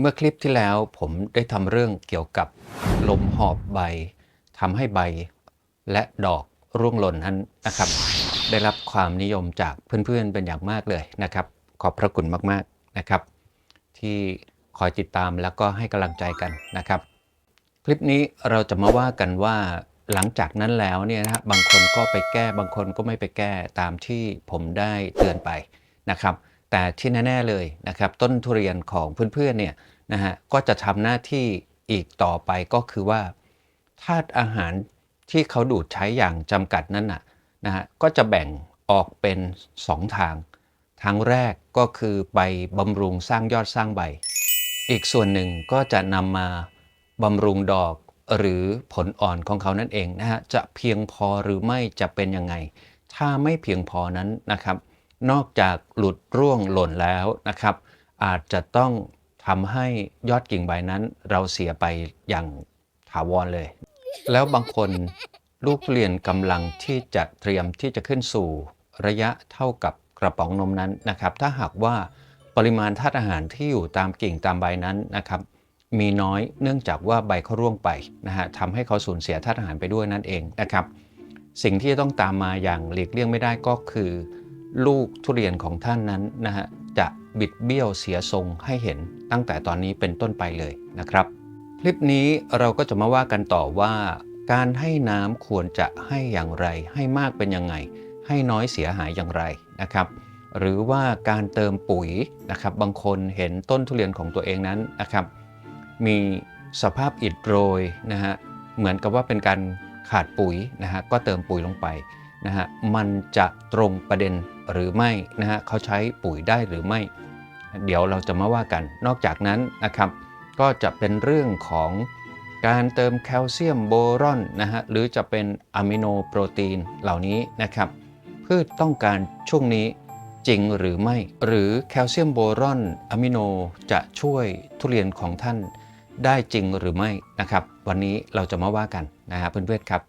เมื่อคลิปที่แล้วผมได้ทำเรื่องเกี่ยวกับลมหอบใบทำให้ใบและดอกร่วงหล่นนั้นนะครับ ได้รับความนิยมจากเพื่อนๆเป็นอย่างมากเลยนะครับ ขอบพระคุณมากๆนะครับ ที่คอยติดตามแล้วก็ให้กำลังใจกันนะครับ คลิปนี้เราจะมาว่ากันว่าหลังจากนั้นแล้วเนี่ยนะฮะบางคนก็ไปแก้บางคนก็ไม่ไปแก้ตามที่ผมได้เตือนไปนะครับ แต่ที่แน่ ๆเลยนะครับต้นทุเรียนของเพื่อนๆเนี่ยนะฮะก็จะทำหน้าที่อีกต่อไปก็คือว่าธาตุอาหารที่เขาดูดใช้อย่างจำกัดนั้นน่ะนะฮะก็จะแบ่งออกเป็น 2 ทาง ทางแรกก็คือไปบำรุงสร้างยอดสร้างใบ อีกส่วนหนึ่งก็จะนำมาบำรุงดอกหรือผลอ่อนของเขานั่นเองนะฮะจะเพียงพอหรือไม่จะเป็นยังไง ถ้าไม่เพียงพอนั้นนะครับ นอกจากหลุดร่วงหล่นแล้วนะครับ อาจจะต้องทำให้ยอดกิ่งใบนั้นเราเสียไปอย่างถาวรเลย แล้วบางคนลูกทุเรียนกำลังที่จะเตรียมที่จะขึ้นสู่ระยะเท่ากับกระป๋องนมนั้นนะครับ ถ้าหากว่าปริมาณธาตุอาหารที่อยู่ตามกิ่งตามใบนั้นนะครับ มีน้อยเนื่องจากว่าใบเขาร่วงไปนะฮะทำให้เขาสูญเสียธาตุอาหารไปด้วยนั่นเองนะครับ สิ่งที่จะต้องตามมาอย่างหลีกเลี่ยงไม่ได้ก็คือ ลูกทุเรียนของท่านนั้นนะฮะจะบิดเบี้ยวเสียทรงให้เห็นตั้งแต่ตอนนี้เป็นต้นไปเลยนะครับ คลิปนี้เราก็จะมาว่ากันต่อว่า การให้น้ำควรจะให้อย่างไร ให้มากเป็นยังไง ให้น้อยเสียหายอย่างไรนะครับ หรือว่าการเติมปุ๋ยนะครับ บางคนเห็นต้นทุเรียนของตัวเองนั้นนะครับ มีสภาพอิดโรยนะฮะเหมือนกับว่าเป็นการขาดปุ๋ยนะฮะก็เติมปุ๋ยลงไปนะฮะมันจะตรงประเด็น หรือไม่นะฮะเขาใช้ปุ๋ยได้หรือไม่ เดี๋ยวเราจะมาว่ากัน นอกจากนั้นนะครับก็จะเป็นเรื่องของการเติมแคลเซียมโบรอนนะฮะหรือจะเป็นอะมิโนโปรตีนเหล่านี้นะครับพืชต้องการช่วงนี้จริงหรือไม่ หรือแคลเซียมโบรอนอะมิโนจะช่วยทุเรียนของท่านได้จริงหรือไม่นะครับ วันนี้เราจะมาว่ากันนะฮะเพื่อนๆครับ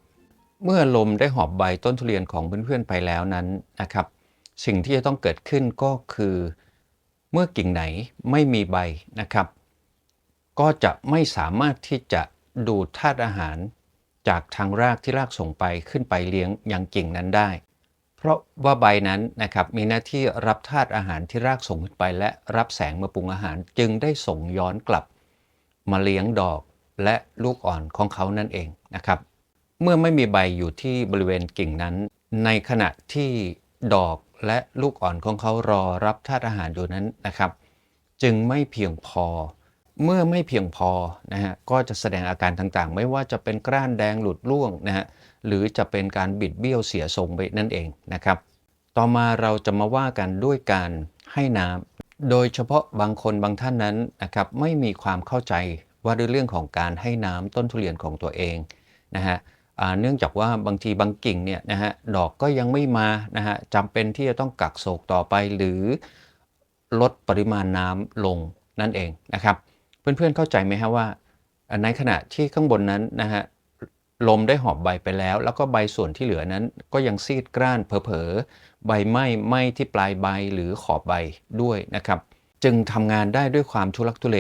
เมื่อลมได้หอบใบต้นทุเรียนของเพื่อนๆไปแล้วนั้นนะครับ สิ่งที่จะต้องเกิดขึ้นก็คือ เมื่อกิ่งไหนไม่มีใบนะครับ ก็จะไม่สามารถที่จะดูดธาตุอาหารจากทางรากที่รากส่งไปขึ้นไปเลี้ยงยังกิ่งนั้นได้ เพราะว่าใบนั้นนะครับมีหน้าที่รับธาตุอาหารที่รากส่งขึ้นไป และรับแสงมาปรุงอาหารจึงได้ส่งย้อนกลับ มาเลี้ยงดอกและลูกอ่อนของเขานั่นเองนะครับ เมื่อไม่มีใบอยู่ที่บริเวณกิ่งนั้น ในขณะที่ดอก และลูกอ่อนของเขารอรับธาตุอาหารอยู่นั้นนะครับ จึงไม่เพียงพอ เมื่อไม่เพียงพอนะฮะก็จะแสดงอาการต่างๆ ไม่ว่าจะเป็นกล้านแดงหลุดร่วงนะฮะหรือจะเป็นการบิดเบี้ยวเสียทรงไปนั่นเองนะครับ ต่อมาเราจะมาว่ากันด้วยการให้น้ำโดยเฉพาะบางคนบางท่านนั้นนะครับไม่มีความเข้าใจว่าด้วยเรื่องของการให้น้ำต้นทุเรียนของตัวเองนะฮะ เนื่องจากว่าบางทีบางกิ่งเนี่ยนะฮะดอกก็ยังไม่มานะฮะจำเป็นที่จะต้องกักโศกต่อไปหรือลดปริมาณน้ำลงนั่นเองนะครับ เพื่อนๆเข้าใจไหมฮะว่า ในขณะที่ข้างบนนั้นนะฮะลมได้หอบใบไปแล้ว แล้วก็ใบส่วนที่เหลือนั้น ก็ยังซีดกร้านเผลอๆใบไหม้ไหม้ที่ปลายใบหรือขอบใบด้วยนะครับ จึงทำงานได้ด้วยความทุลักทุเล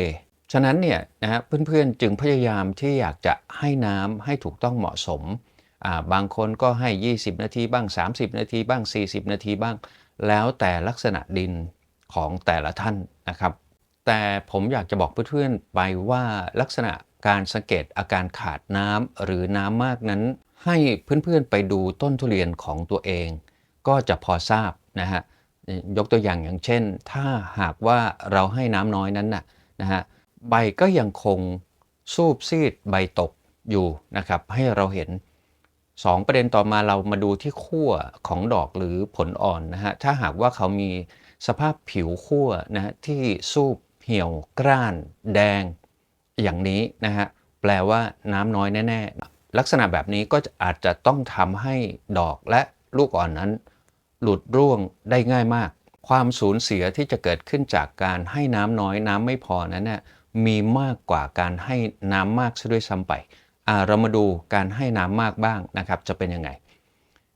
ฉะนั้นเนี่ยนะฮะเพื่อนๆจึงพยายามที่อยากจะให้น้ำให้ถูกต้องเหมาะสม บางคนก็ให้ 20 นาทีบ้าง 30 นาทีบ้าง 40 นาทีบ้าง แล้วแต่ลักษณะดินของแต่ละท่านนะครับ แต่ผมอยากจะบอกเพื่อนๆไปว่าลักษณะการสังเกตอาการขาดน้ำหรือน้ำมากนั้น ให้เพื่อนๆไปดูต้นทุเรียนของตัวเอง ก็จะพอทราบนะฮะยกตัวอย่างอย่างเช่น ถ้าหากว่าเราให้น้ำน้อยนั้นน่ะนะฮะ ใบก็ยังคงสูบซีดใบตกอยู่นะครับ ให้เราเห็นสองประเด็นต่อมาเรามาดูที่ขั้วของดอกหรือผลอ่อนนะฮะถ้าหากว่าเขามีสภาพผิวขั้วนะฮะที่สูบเหี่ยวกร้านแดงอย่างนี้นะฮะแปลว่าน้ำน้อยแน่ๆ ลักษณะแบบนี้ก็อาจจะต้องทำให้ดอกและลูกอ่อนนั้น หลุดร่วงได้ง่ายมาก ความสูญเสียที่จะเกิดขึ้นจากการให้น้ำน้อยน้ำไม่พอนั้นน่ะ มีมากกว่าการให้น้ำมากซะด้วยซ้ำไปเรามาดูการให้น้ำมากบ้างนะครับจะเป็นยังไง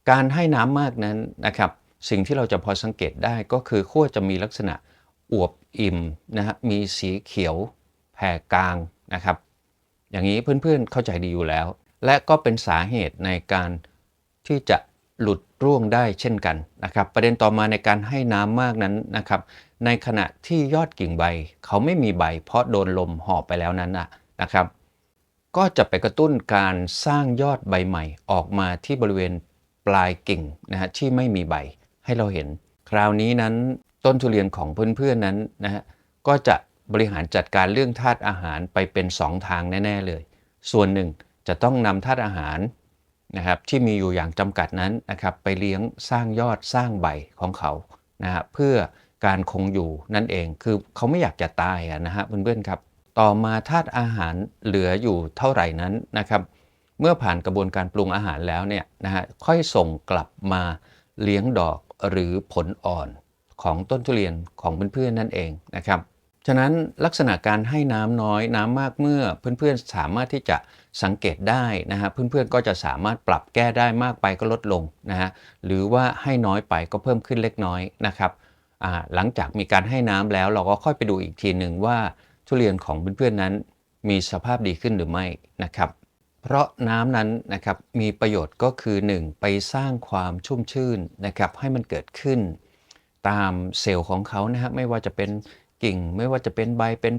การให้น้ำมากนั้นนะครับสิ่งที่เราจะพอสังเกตได้ก็คือขั้วจะมีลักษณะอวบอิ่มนะฮะมีสีเขียวแผ่กลางนะครับ อย่างนี้เพื่อนๆเข้าใจดีอยู่แล้ว และก็เป็นสาเหตุในการที่จะ หลุดร่วงได้เช่นกันนะครับ ประเด็นต่อมาในการให้น้ำมากนั้นนะครับ ในขณะที่ยอดกิ่งใบ เขาไม่มีใบ เพราะโดนลมหอบไปแล้วนั้นนะนะครับ ก็จะไปกระตุ้นการสร้างยอดใบใหม่ออกมาที่บริเวณปลายกิ่งนะฮะที่ไม่มีใบให้เราเห็น คราวนี้นั้นต้นทุเรียนของเพื่อนๆนั้นนะฮะก็จะบริหารจัดการเรื่องธาตุอาหารไปเป็น 2 ทางแน่ ๆ เลย ส่วนหนึ่งจะต้องนำธาตุอาหาร นะครับที่มีอยู่อย่างจำกัดนั้นนะครับไปเลี้ยงสร้างยอดสร้างใบของเขานะฮะเพื่อการคงอยู่นั่นเองคือเขาไม่อยากจะตายนะฮะเพื่อนๆครับ ต่อมาธาตุอาหารเหลืออยู่เท่าไหร่นั้นนะครับ เมื่อผ่านกระบวนการปรุงอาหารแล้วเนี่ยนะฮะค่อยส่งกลับมาเลี้ยงดอกหรือผลอ่อนของต้นทุเรียนของเพื่อนๆนั่นเองนะครับ ฉะนั้นลักษณะการให้น้ำน้อยน้ำมากเมื่อเพื่อนๆสามารถที่จะ สังเกตได้นะฮะเพื่อนๆก็จะสามารถปรับแก้ได้มากไปก็ลดลงนะฮะหรือว่าให้น้อยไปก็เพิ่มขึ้นเล็กน้อยนะครับหลังจากมีการให้น้ำแล้วเราก็ค่อยไปดูอีกทีหนึ่งว่าทุเรียนของเพื่อนๆนั้น มีสภาพดีขึ้นหรือไม่นะครับ เพราะน้ำนั้นนะครับมีประโยชน์ก็คือ 1. ไปสร้างความชุ่มชื่นนะครับให้มันเกิดขึ้น ตามเซลล์ของเขานะฮะไม่ว่าจะเป็นกิ่ง ไม่ว่าจะเป็นใบเป็น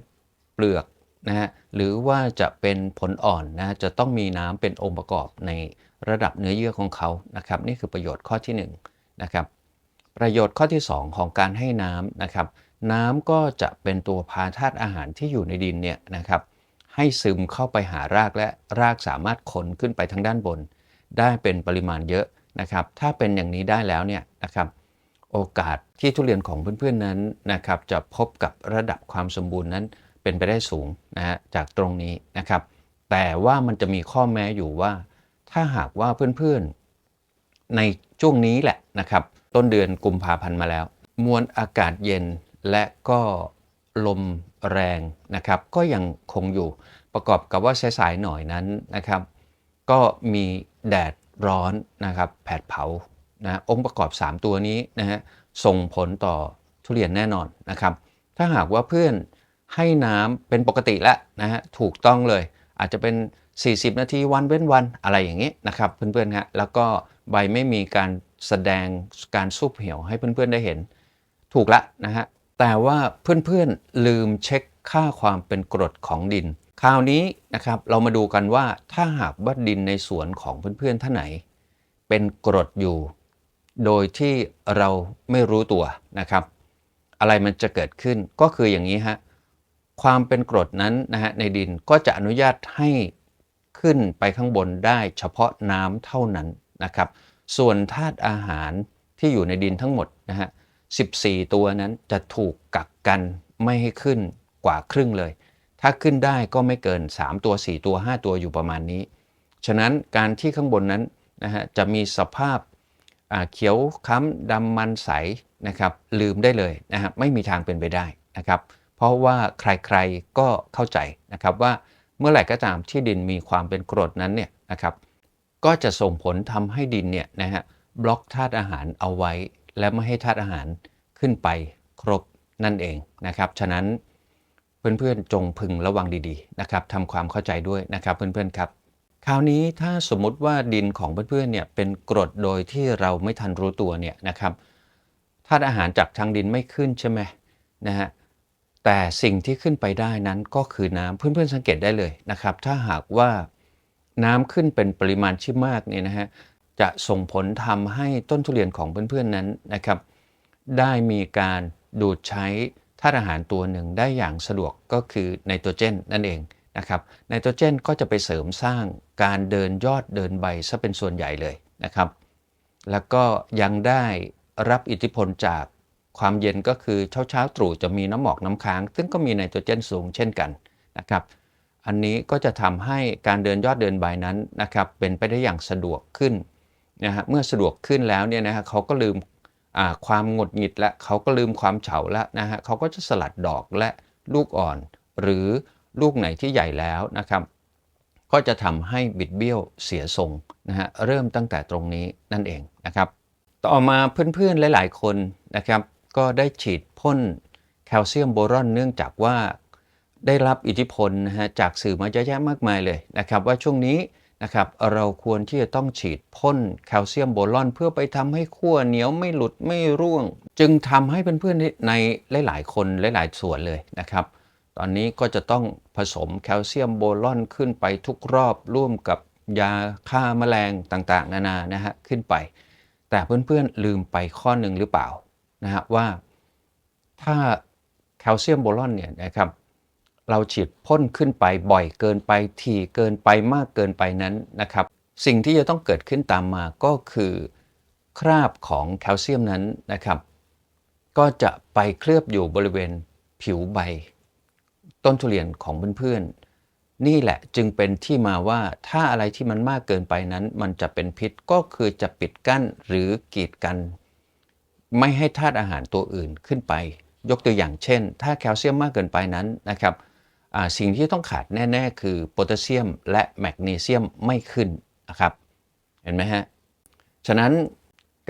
เปลือก นะฮะหรือว่าจะเป็นผลอ่อนนะฮะจะต้องมีน้ำเป็นองค์ประกอบในระดับเนื้อเยื่อของเขานะครับ นี่คือประโยชน์ข้อที่1นะครับประโยชน์ข้อที่ 2 ของการให้น้ำนะครับน้ำก็จะเป็นตัวพาธาตุอาหารที่อยู่ในดินเนี่ยนะครับให้ซึมเข้าไปหารากและรากสามารถขนขึ้นไปทางด้านบน ได้เป็นปริมาณเยอะนะครับถ้าเป็นอย่างนี้ได้แล้วเนี่ยนะครับโอกาสที่ทุเรียนของเพื่อนๆนั้นนะครับจะพบกับระดับความสมบูรณ์นั้น เป็นไปได้สูงนะฮะจากตรงนี้นะครับ แต่ว่ามันจะมีข้อแม้อยู่ว่า ถ้าหากว่าเพื่อนๆ ในช่วงนี้แหละนะครับ ต้นเดือนกุมภาพันธ์มาแล้ว มวลอากาศเย็นและก็ลมแรงนะครับ ก็ยังคงอยู่ประกอบกับว่าสายๆหน่อยนั้นนะครับ ก็มีแดดร้อนนะครับ แผดเผานะองค์ประกอบ 3 ตัวนี้นะฮะส่งผลต่อทุเรียนแน่นอนนะครับ ถ้าหากว่าเพื่อน ให้น้ำเป็นปกติแล้วนะฮะถูกต้องเลย อาจจะเป็น 40 นาทีวันเว้นวันอะไรอย่างนี้นะครับเพื่อนๆฮะแล้วก็ใบไม่มีการแสดงการซุบเหี่ยวให้เพื่อนๆได้เห็น ถูกละนะฮะแต่ว่าเพื่อนๆลืมเช็คค่าความเป็นกรดของดิน คราวนี้นะครับเรามาดูกันว่าถ้าหากว่าดินในสวนของเพื่อนๆท่านไหน เป็นกรดอยู่ โดยที่เราไม่รู้ตัวนะครับ อะไรมันจะเกิดขึ้นก็คืออย่างนี้ฮะ ความเป็นกรดนั้นนะฮะในดินก็จะอนุญาตให้ขึ้นไปข้างบนได้เฉพาะน้ำเท่านั้นนะครับ ส่วนธาตุอาหารที่อยู่ในดินทั้งหมดนะฮะ14 ตัวนั้นจะถูกกักกันไม่ให้ขึ้นกว่าครึ่งเลย ถ้าขึ้นได้ก็ไม่เกิน 3 ตัว 4 ตัว 5 ตัวอยู่ประมาณนี้ ฉะนั้นการที่ข้างบนนั้นนะฮะจะมีสภาพเขียวค้ำดำมันใสนะครับลืมได้เลยนะฮะไม่มีทางเป็นไปได้นะครับ ราะว่าใครๆก็เข้าใจนะครับว่าเมื่อไหร่ก็ตามที่ดินมีความเป็นกรดนั้นเนี่ยนะครับก็จะส่งผลทำให้ดินเนี่ยนะฮะบล็อกธาตุอาหารเอาไว้ และไม่ให้ธาตุอาหารขึ้นไปครบนั่นเองนะครับ ฉะนั้นเพื่อนๆจงพึงระวังดีๆนะครับทำความเข้าใจด้วยนะครับเพื่อนๆครับ คราวนี้ถ้าสมมุติว่าดินของเพื่อนๆเนี่ยเป็นกรดโดยที่เราไม่ทันรู้ตัวเนี่ยนะครับธาตุอาหารจากทางดินไม่ขึ้นใช่ไหมนะฮะ แต่สิ่งที่ขึ้นไปได้นั้นก็คือน้ำเพื่อนๆสังเกตได้เลยนะครับ ถ้าหากว่าน้ำขึ้นเป็นปริมาณที่มากเนี่ยนะฮะจะส่งผลทำให้ต้นทุเรียนของเพื่อนๆนั้นนะครับ ได้มีการดูดใช้ธาตุอาหารตัวหนึ่งได้อย่างสะดวกก็คือไนโตรเจนนั่นเองนะครับไนโตรเจนก็จะไปเสริมสร้างการเดินยอดเดินใบซะเป็นส่วนใหญ่เลยนะครับ แล้วก็ยังได้รับอิทธิพลจาก ความเย็นก็คือเช้าเช้าๆตรู่จะมีน้ำหมอกน้ำค้าง ซึ่งก็มีไนโตรเจนสูงเช่นกันนะครับ อันนี้ก็จะทำให้การเดินยอดเดินใบนั้นนะครับเป็นไปได้อย่างสะดวกขึ้นนะฮะเมื่อสะดวกขึ้นแล้วเนี่ยนะฮะเขาก็ลืมความหงุดหงิดและเขาก็ลืมความเฉาล้วนะฮะเขาก็จะสลัดดอกและลูกอ่อน หรือลูกไหนที่ใหญ่แล้วนะครับ ก็จะทำให้บิดเบี้ยวเสียทรงนะฮะเริ่มตั้งแต่ตรงนี้นั่นเองนะครับ ต่อมาเพื่อนๆหลาย ๆ คนนะครับ ก็ได้ฉีดพ่นแคลเซียมโบรอนเนื่องจากว่าได้รับอิทธิพลนะฮะจากสื่อมาเยอะแยะมากมายเลยนะครับ ว่าช่วงนี้นะครับเราควรที่จะต้องฉีดพ่นแคลเซียมโบรอน เพื่อไปทำให้ขั้วเหนียวไม่หลุดไม่ร่วง จึงทำให้เพื่อนๆในหลายๆคนหลายๆส่วนเลยนะครับ ตอนนี้ก็จะต้องผสมแคลเซียมโบรอนขึ้นไปทุกรอบร่วมกับยาฆ่าแมลงต่างๆ นานานะฮะขึ้นไป แต่เพื่อนๆลืมไปข้อหนึ่งหรือเปล่า นะฮะว่าถ้าแคลเซียมโบรอนเนี่ยนะครับเราฉีดพ่นขึ้นไปบ่อยเกินไปถี่เกินไปมากเกินไปนั้นนะครับสิ่งที่จะต้องเกิดขึ้นตามมาก็คือคราบของแคลเซียมนั้นนะครับ ก็จะไปเคลือบอยู่บริเวณผิวใบ ต้นทุเรียนของเพื่อนๆ นี่แหละจึงเป็นที่มาว่าถ้าอะไรที่มันมากเกินไปนั้น มันจะเป็นพิษก็คือจะปิดกั้นหรือกีดกัน ไม่ให้ธาตุอาหารตัวอื่นขึ้นไป ยกตัวอย่างเช่น ถ้าแคลเซียมมากเกินไปนั้นนะครับสิ่งที่ต้องขาดแน่ ๆ คือโพแทสเซียมและแมกนีเซียมไม่ขึ้นนะครับเห็นไหมฮะฉะนั้น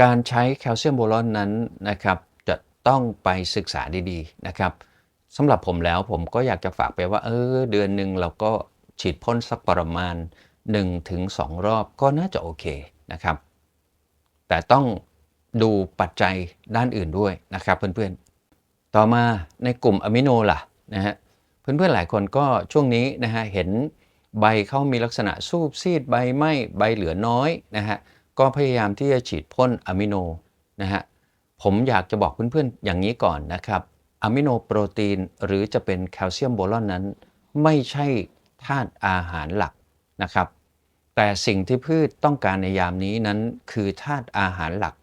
การใช้แคลเซียมโบรอนนั้นนะครับจะต้องไปศึกษาดีๆนะครับสำหรับผมแล้วผมก็อยากจะฝากไปว่าเออเดือนหนึ่งเราก็ฉีดพ่นสักประมาณ 1-2 รอบก็น่าจะโอเคนะครับแต่ต้อง ดูปัจจัยด้านอื่นด้วยนะครับเพื่อนๆ ต่อมาในกลุ่มอะมิโนล่ะนะฮะเพื่อนๆหลายคนก็ช่วงนี้นะฮะเห็นใบเขามีลักษณะสูบซีดใบไหม้ใบเหลือน้อยนะฮะก็พยายามที่จะฉีดพ่นอะมิโนนะฮะผมอยากจะบอกเพื่อนๆอย่างนี้ก่อนนะครับอะมิโนโปรตีนหรือจะเป็นแคลเซียมโบรอนนั้น ไม่ใช่ธาตุอาหารหลักนะครับ แต่สิ่งที่พืชต้องการในยามนี้นั้นคือธาตุอาหารหลัก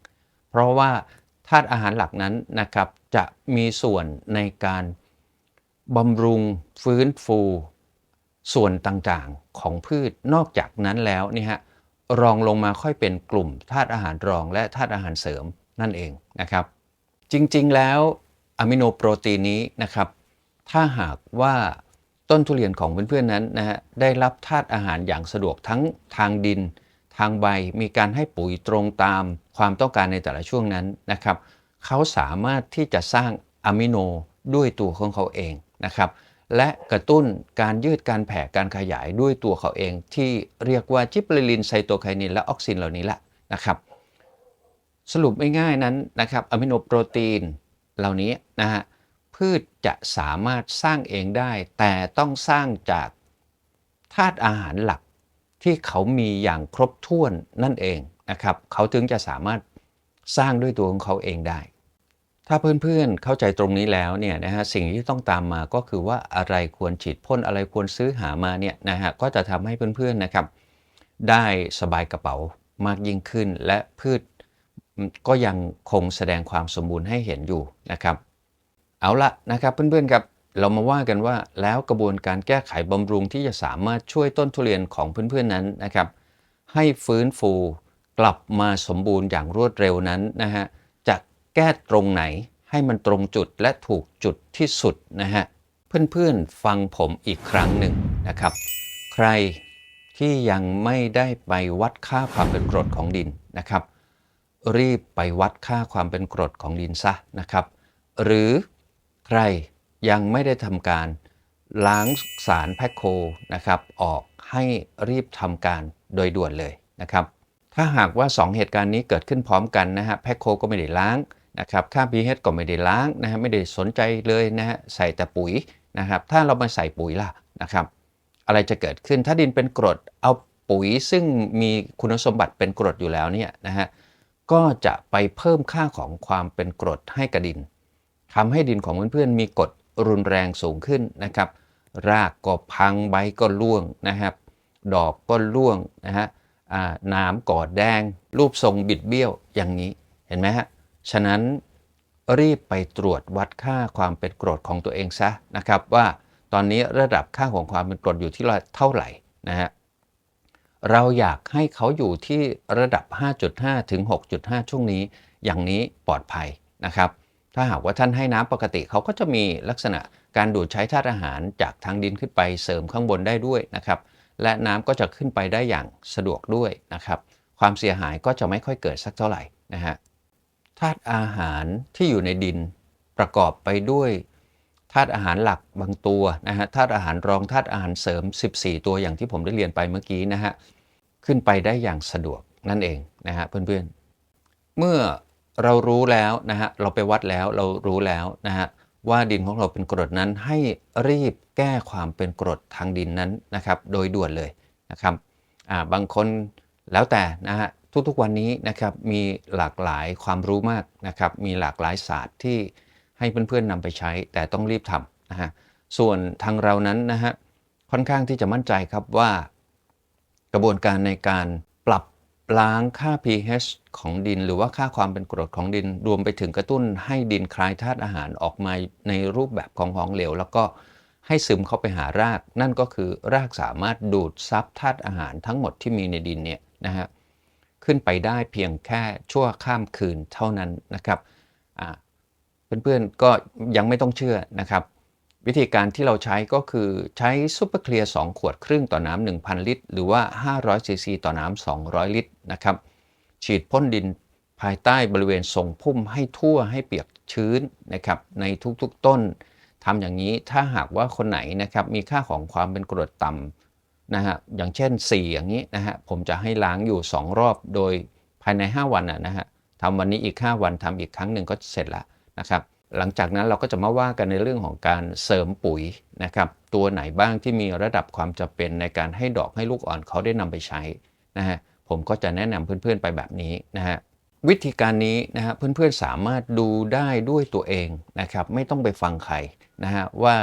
เพราะว่าธาตุอาหารหลักนั้นนะครับจะมีส่วนในการบำรุงฟื้นฟูส่วนต่างๆของพืชนอกจากนั้นแล้วนี่ฮะรองลงมาค่อยเป็นกลุ่มธาตุอาหารรองและธาตุอาหารเสริมนั่นเองนะครับ จริงๆแล้วอะมิโนโปรตีนนี้นะครับ ถ้าหากว่าต้นทุเรียนของเพื่อนๆนั้นนะฮะได้รับธาตุอาหารอย่างสะดวกทั้งทางดิน ทางใบมีการให้ปุ๋ยตรงตามความต้องการในแต่ละช่วงนั้นนะครับเขาสามารถที่จะสร้างอะมิโนด้วยตัวของเขาเองนะครับ และกระตุ้นการยืดการแผ่การขยายด้วยตัวเขาเอง ที่เรียกว่าจิบเรลินไซโตไคนินและออกซินเหล่านี้แหละนะครับ สรุปง่ายๆนั้นนะครับอะมิโนโปรตีนเหล่านี้นะฮะพืชจะสามารถสร้างเองได้ แต่ต้องสร้างจากธาตุอาหารหลัก ที่เขามีอย่างครบถ้วนนั่นเองนะครับ เขาถึงจะสามารถสร้างด้วยตัวของเขาเองได้ ถ้าเพื่อนๆเข้าใจตรงนี้แล้วเนี่ยนะฮะสิ่งที่ต้องตามมาก็คือว่าอะไรควรฉีดพ่นอะไรควรซื้อหามาเนี่ยนะฮะก็จะทำให้เพื่อนๆนะครับ ได้สบายกระเป๋ามากยิ่งขึ้น และพืชก็ยังคงแสดงความสมบูรณ์ให้เห็นอยู่นะครับ เอาละนะครับเพื่อนๆครับ เรามาว่ากันว่าแล้วกระบวนการแก้ไขบำรุงที่จะสามารถช่วยต้นทุเรียนของเพื่อนๆนั้นนะครับ ให้ฟื้นฟูกลับมาสมบูรณ์อย่างรวดเร็วนั้นนะฮะจะแก้ตรงไหนให้มันตรงจุดและถูกจุดที่สุดนะฮะเพื่อนๆฟังผมอีกครั้งหนึ่งนะครับ ใครที่ยังไม่ได้ไปวัดค่าความเป็นกรดของดินนะครับ รีบไปวัดค่าความเป็นกรดของดินซะนะครับ หรือใคร ยังไม่ได้ทำการล้างสารแพคโคนะครับออกให้รีบทำการโดยด่วนเลยนะครับ ถ้าหากว่า 2 เหตุการณ์นี้เกิดขึ้นพร้อมกันนะฮะแพคโคก็ไม่ได้ล้างนะครับค่า pH ก็ไม่ได้ล้างนะฮะไม่ได้สนใจเลยนะฮะใส่แต่ปุ๋ยนะครับถ้าเรามาใส่ปุ๋ยล่ะนะครับ อะไรจะเกิดขึ้นถ้าดินเป็นกรดเอาปุ๋ยซึ่งมีคุณสมบัติเป็นกรดอยู่แล้วเนี่ยนะฮะก็จะไปเพิ่มค่าของความเป็นกรดให้กับดินทำให้ดินของเพื่อนๆมีกรด รุนแรงสูงขึ้นนะครับ รากก็พังใบก็ร่วงนะครับ ดอกก็ร่วงนะฮะน้ำกอดแดง รูปทรงบิดเบี้ยวอย่างนี้เห็นไหมฮะฉะนั้นรีบไปตรวจวัดค่าความเป็นกรดของตัวเองซะนะครับว่าตอนนี้ระดับค่าของความเป็นกรดอยู่ที่เท่าไหร่นะฮะเราอยากให้เขาอยู่ที่ระดับ 5.5 ถึง 6.5 ช่วงนี้ อย่างนี้ปลอดภัยนะครับ ถ้าหากว่าท่านให้น้ำปกติเขาก็จะมีลักษณะการดูดใช้ธาตุอาหารจากทางดินขึ้นไปเสริมข้างบนได้ด้วยนะครับ และน้ำก็จะขึ้นไปได้อย่างสะดวกด้วยนะครับ ความเสียหายก็จะไม่ค่อยเกิดสักเท่าไหร่นะฮะธาตุอาหารที่อยู่ในดินประกอบไปด้วยธาตุอาหารหลักบางตัวนะฮะธาตุอาหารรองธาตุอาหารเสริม 14 ตัวอย่างที่ผมได้เรียนไปเมื่อกี้นะฮะขึ้นไปได้อย่างสะดวกนั่นเองนะฮะเพื่อนๆเมื่อ เรารู้แล้วนะฮะเราไปวัดแล้วเรารู้แล้วนะฮะว่าดินของเราเป็นกรดนั้นให้รีบแก้ความเป็นกรดทางดินนั้นนะครับ โดยด่วนเลยนะครับาบางคนแล้วแต่นะฮะทุกๆวันนี้นะครับมีหลากหลายความรู้มากนะครับมีหลากหลายศาสตร์ที่ให้เพื่อนๆนำไปใช้แต่ต้องรีบทำนะฮะส่วนทางเรานั้นนะฮะค่อนข้างที่จะมั่นใจครับว่ากระบวนการในการ ล้างค่า pH ของดิน หรือว่าค่าความเป็นกรดของดิน รวมไปถึงกระตุ้นให้ดินคลายธาตุอาหารออกมาในรูปแบบของของเหลว แล้วก็ให้ซึมเข้าไปหาราก นั่นก็คือรากสามารถดูดซับธาตุอาหารทั้งหมดที่มีในดินเนี่ยนะฮะขึ้นไปได้เพียงแค่ชั่วข้ามคืนเท่านั้นนะครับเพื่อนๆก็ยังไม่ต้องเชื่อนะครับ วิธีการที่เราใช้ก็คือใช้ซูเปอร์เคลียร์2ขวดครึ่งต่อน้ำ1,000 ลิตร หรือว่า 500ซีซีต่อน้ำ200 ลิตรนะครับ ฉีดพ่นดินภายใต้บริเวณทรงพุ่มให้ทั่วให้เปียกชื้นนะครับในทุกๆต้นทำอย่างนี้ถ้าหากว่าคนไหนนะครับมีค่าของความเป็นกรดต่ำนะฮะอย่างเช่น 4 อย่างนี้นะฮะผมจะให้ล้างอยู่ 2 รอบโดยภายใน 5 วันนะฮะทำวันนี้อีก 5 วันทำอีกครั้งหนึ่งก็เสร็จล้วนะครับ หลังจากนั้นเราก็จะมาว่ากันในเรื่องของการเสริมปุ๋ยนะครับตัวไหนบ้างที่มีระดับความจำเป็นในการให้ดอกให้ลูกอ่อนเขาได้นำไปใช้นะฮะผมก็จะแนะนำเพื่อนๆไปแบบนี้นะฮะวิธีการนี้นะฮะเพื่อนๆสามารถดูได้ด้วยตัวเองนะครับไม่ต้องไปฟังใครนะฮะว่า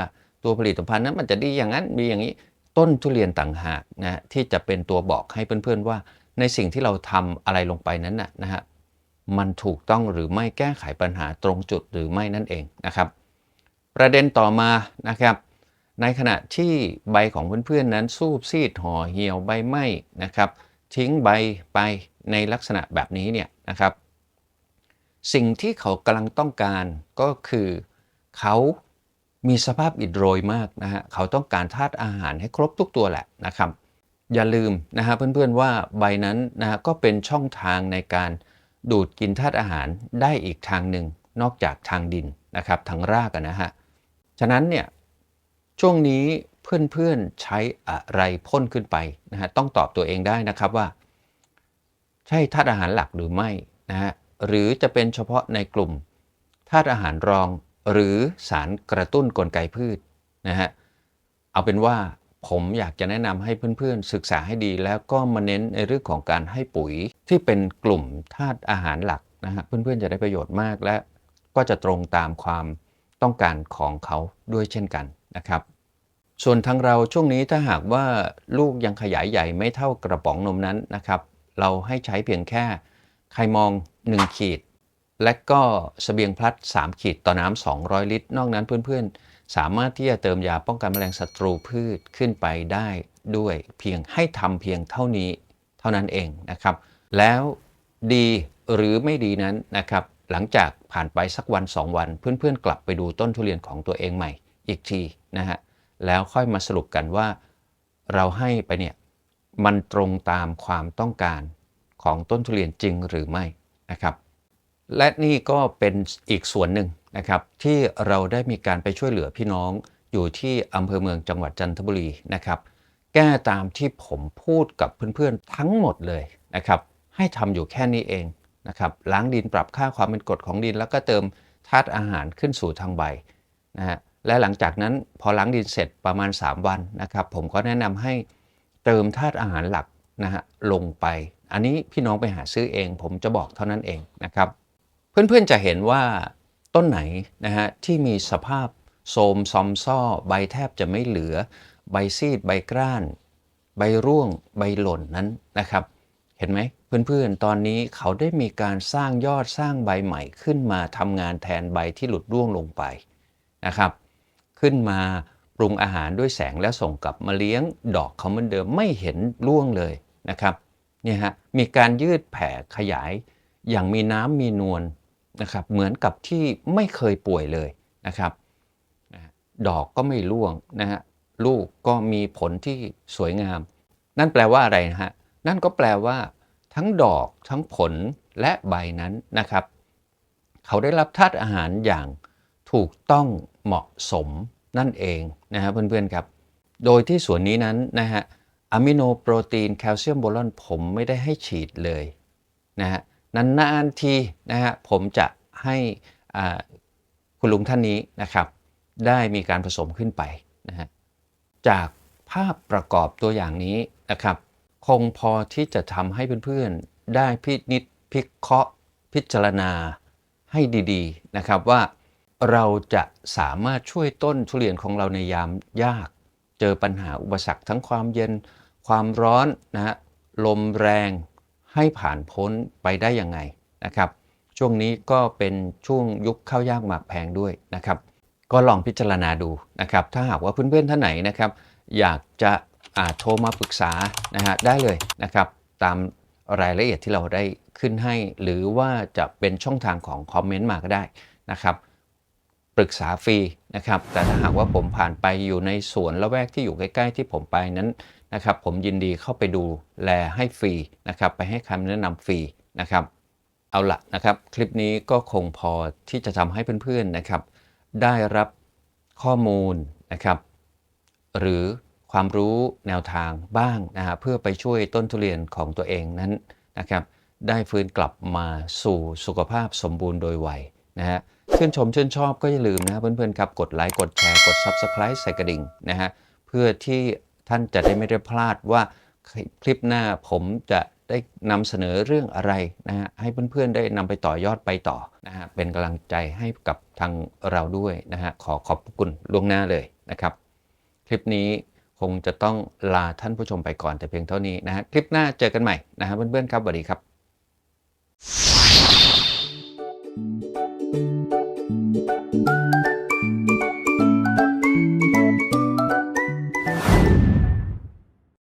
ตัวผลิตภัณฑ์นั้นมันจะดีอย่างนั้นมีอย่างนี้ต้นทุเรียนต่างหากนะฮะที่จะเป็นตัวบอกให้เพื่อนๆว่า ในสิ่งที่เราทำอะไรลงไปนั้นนะนะฮะ มันถูกต้องหรือไม่แก้ไขปัญหาตรงจุดหรือไม่นั่นเองนะครับ ประเด็นต่อมานะครับ ในขณะที่ใบของเพื่อนๆนั้นสูบซีดห่อเหี่ยวใบไหม้นะครับทิ้งใบไปในลักษณะแบบนี้เนี่ยนะครับ สิ่งที่เขากำลังต้องการก็คือเขามีสภาพอิดโรยมากนะฮะเขาต้องการธาตุอาหารให้ครบทุกตัวแหละนะครับ อย่าลืมนะฮะเพื่อนๆว่าใบนั้นนะฮะก็เป็นช่องทางในการ ดูดกินธาตุอาหารได้อีกทางหนึ่งนอกจากทางดินนะครับทางรากนะฮะฉะนั้นเนี่ยช่วงนี้เพื่อนๆใช้อะไรพ่นขึ้นไปนะฮะต้องตอบตัวเองได้นะครับว่า ใช่ธาตุอาหารหลักหรือไม่นะฮะหรือจะเป็นเฉพาะในกลุ่มธาตุอาหารรองหรือสารกระตุ้นกลไกพืชนะฮะเอาเป็นว่า ผมอยากจะแนะนำให้เพื่อนๆ ศึกษาให้ดีแล้วก็มาเน้นในเรื่องของการให้ปุ๋ยที่เป็นกลุ่มธาตุอาหารหลักนะฮะเพื่อนๆจะได้ประโยชน์มากและก็จะตรงตามความต้องการของเขาด้วยเช่นกันนะครับ ส่วนทางเราช่วงนี้ถ้าหากว่าลูกยังขยายใหญ่ไม่เท่ากระป๋องนมนั้นนะครับ เราให้ใช้เพียงแค่ไข่มอง 1 ขีด และก็สเสบียงพลัด 3 ขีดต่อน้ำ200 ลิตร นอกนั้นเพื่อนๆ สามารถที่จะเติมยาป้องกันแมลงศัตรูพืชขึ้นไปได้ด้วยเพียงให้ทำเพียงเท่านี้เท่านั้นเองนะครับ แล้วดีหรือไม่ดีนั้นนะครับ หลังจากผ่านไปสักวัน 2 วัน เพื่อนๆ กลับไปดูต้นทุเรียนของตัวเองใหม่อีกทีนะฮะแล้วค่อยมาสรุปกันว่าเราให้ไปเนี่ยมันตรงตามความต้องการของต้นทุเรียนจริงหรือไม่นะครับ และนี่ก็เป็นอีกส่วนหนึ่ง นะครับที่เราได้มีการไปช่วยเหลือพี่น้องอยู่ที่อำเภอเมืองจังหวัดจันทบุรีนะครับแก้ตามที่ผมพูดกับเพื่อนๆทั้งหมดเลยนะครับให้ทำอยู่แค่นี้เองนะครับล้างดินปรับค่าความเป็นกรดของดิน แล้วก็เติมธาตุอาหารขึ้นสู่ทางใบนะฮะและหลังจากนั้นพอล้างดินเสร็จประมาณ 3 วันนะครับผมก็แนะนำให้เติมธาตุอาหารหลักนะฮะลงไป อันนี้พี่น้องไปหาซื้อเอง ผมจะบอกเท่านั้นเองนะครับเพื่อนๆจะเห็นว่า ต้นไหนนะฮะที่มีสภาพโทมซอมซ่อ ใบแทบจะไม่เหลือ ใบซีด ใบกร้าน ใบร่วง ใบหล่นนั้นนะครับ เห็นไหมเพื่อนๆ ตอนนี้เขาได้มีการสร้างยอดสร้างใบใหม่ขึ้นมาทำงานแทนใบที่หลุดร่วงลงไปนะครับ ขึ้นมาปรุงอาหารด้วยแสงแล้วส่งกลับมาเลี้ยงดอกเขาเหมือนเดิมไม่เห็นร่วงเลยนะครับเนี่ยฮะมีการยืดแผ่ขยายอย่างมีน้ำมีนวล นะครับเหมือนกับที่ไม่เคยป่วยเลยนะครับดอกก็ไม่ร่วงนะฮะลูกก็มีผลที่สวยงาม นั่นแปลว่าอะไรนะฮะนั่นก็แปลว่า ทั้งดอกทั้งผลและใบนั้นนะครับ เขาได้รับธาตุอาหารอย่างถูกต้องเหมาะสมนั่นเองนะฮะเพื่อนๆครับ โดยที่ส่วนนี้นั้นนะฮะอะมิโนโปรตีนแคลเซียมโบรอนผมไม่ได้ให้ฉีดเลยนะฮะ นานๆทีนะฮะผมจะให้คุณลุงท่านนี้นะครับ ได้มีการผสมขึ้นไปนะฮะจากภาพประกอบตัวอย่างนี้นะครับ คงพอที่จะทำให้เพื่อนๆ ได้พินิจพิเคราะห์ พิจารณาให้ดีๆนะครับว่าเราจะสามารถช่วยต้นทุเรียนของเราในยามยาก เจอปัญหาอุปสรรคทั้งความเย็น ความร้อนนะฮะลมแรง ให้ผ่านพ้นไปได้ยังไงนะครับช่วงนี้ก็เป็นช่วงยุคข้าวยากหมากแพงด้วยนะครับก็ลองพิจารณาดูนะครับถ้าหากว่าเพื่อนๆท่านไหนนะครับอยากจะโทรมาปรึกษานะฮะได้เลยนะครับตามรายละเอียดที่เราได้ขึ้นให้ หรือว่าจะเป็นช่องทางของคอมเมนต์มาก็ได้นะครับปรึกษาฟรีนะครับแต่ถ้าหากว่าผมผ่านไปอยู่ในสวนละแวกที่อยู่ใกล้ ๆ ที่ผมไปนั้น นะครับผมยินดีเข้าไปดูแลให้ฟรีนะครับไปให้คำแนะนำฟรีนะครับเอาละนะครับ คลิปนี้ก็คงพอที่จะทำให้เพื่อนๆนะครับ ได้รับข้อมูลนะครับ หรือความรู้แนวทางบ้างนะฮะเพื่อไปช่วยต้นทุเรียนของตัวเองนั้นนะครับ ได้ฟื้นกลับมาสู่สุขภาพสมบูรณ์โดยไวนะฮะชื่นชมชื่นชอบก็อย่าลืมนะเพื่อนๆครับ กดไลค์กดแชร์กด Subscribe ใส่กระดิ่งนะฮะเพื่อที่ ท่านจะได้ไม่ได้พลาดว่าคลิปหน้าผมจะได้นำเสนอเรื่องอะไรนะฮะให้เพื่อนๆได้นำไปต่อยอดไปต่อนะฮะเป็นกำลังใจให้กับทางเราด้วยนะฮะขอขอบคุณล่วงหน้าเลยนะครับ คลิปนี้คงจะต้องลาท่านผู้ชมไปก่อนแต่เพียงเท่านี้นะฮะคลิปหน้าเจอกันใหม่นะฮะเพื่อนๆครับสวัสดีครับ